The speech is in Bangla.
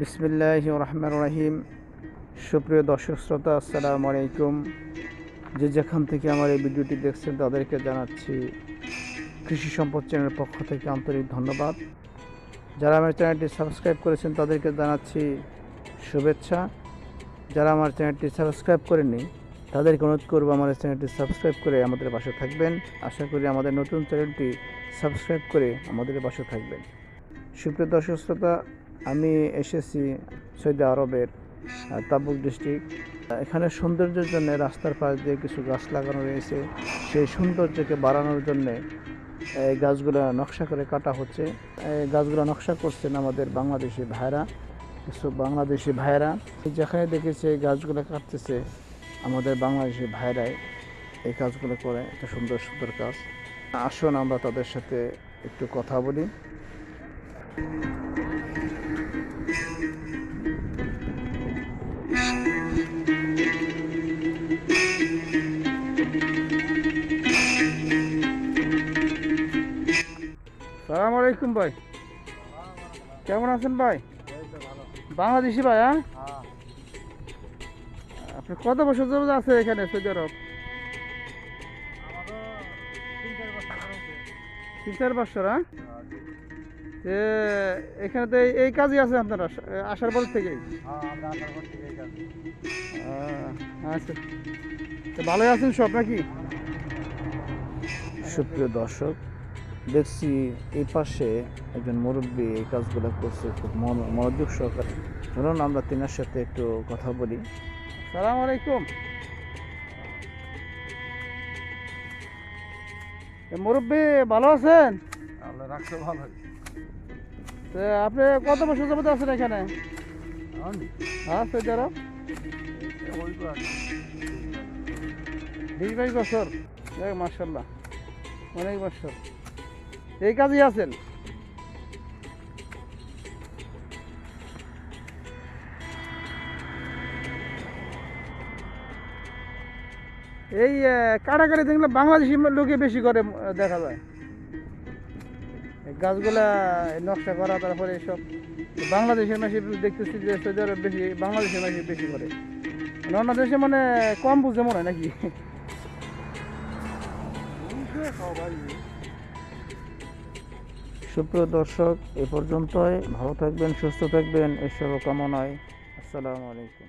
বিসমিল্লাহ রহমান রহিম। সুপ্রিয় দর্শক শ্রোতা, আসসালামু আলাইকুম। যে যেখান থেকে আমার এই ভিডিওটি দেখছেন, তাদেরকে জানাচ্ছি কৃষি সম্পদ চ্যানেলের পক্ষ থেকে আন্তরিক ধন্যবাদ। যারা আমার চ্যানেলটি সাবস্ক্রাইব করেছেন, তাদেরকে জানাচ্ছি শুভেচ্ছা। যারা আমার চ্যানেলটি সাবস্ক্রাইব করেননি, তাদেরকে অনুরোধ করব আমার চ্যানেলটি সাবস্ক্রাইব করে আমাদের পাশে থাকবেন। আশা করি আমাদের নতুন চ্যানেলটি সাবস্ক্রাইব করে আমাদের পাশে থাকবেন। সুপ্রিয় দর্শক শ্রোতা আমি এসেছি সৌদি আরবের তাবুক ডিস্ট্রিক্ট। এখানে সৌন্দর্যের জন্য রাস্তার পাশ দিয়ে কিছু গাছ লাগানো রয়েছে। সেই সৌন্দর্যকে বাড়ানোর জন্যে এই গাছগুলো নকশা করে কাটা হচ্ছে। এই গাছগুলো নকশা করছেন আমাদের বাংলাদেশি ভাইরা, কিছু বাংলাদেশি ভাইরা। যেখানে দেখেছি এই গাছগুলো কাটতেছে আমাদের বাংলাদেশি ভাইরাই, এই কাজগুলো করে একটা সুন্দর সুন্দর কাজ। আসুন আমরা তাদের সাথে একটু কথা বলি। সালাম আলাইকুম ভাই। কেমন আছেন ভাই? বাংলাদেশি ভাই হ্যাঁ? আপনি কত বছর যাবত আছে এখানে সৌদি আরব? তিন চার বছর হ্যাঁ? যে এখানে তো এই- কাজই আছে আপনার আসার পর থেকেই? আচ্ছা। ভালোই আছেন সব নাকি? সুপ্রিয় দর্শক দেখছি এই পাশে একজন মুরব্বী এই কাজগুলো করছে খুব মন- মনোযোগ সহকারে। ধরুন আমরা তিনার সাথে একটু কথা বলি। সালাম আলাইকুম। মুরব্বী ভালো আছেন? আল্লাহ রাখছে ভালো আপনি কত বছর যাবত আছেন এখানে? হ্যাঁ বছর। মার্শাল্লাহ অনেক বছর। এই কাজেই আছেন? এই কাটাকাটি দেখলে বাংলাদেশি লোকে বেশি করে দেখা যায়। গাছগুলা নকশা করা, তারপরে সব বাংলাদেশের মাসি দেখতেছি যে সৌদি আরব বেশি, বাংলাদেশের মাসি বেশি করে। মানে অন্য দেশে মানে কম বুঝে মনে হয় নাকি? সুপ্রিয় দর্শক, এ পর্যন্তই। ভালো থাকবেন, সুস্থ থাকবেন এসব কামনায় আসসালামু আলাইকুম।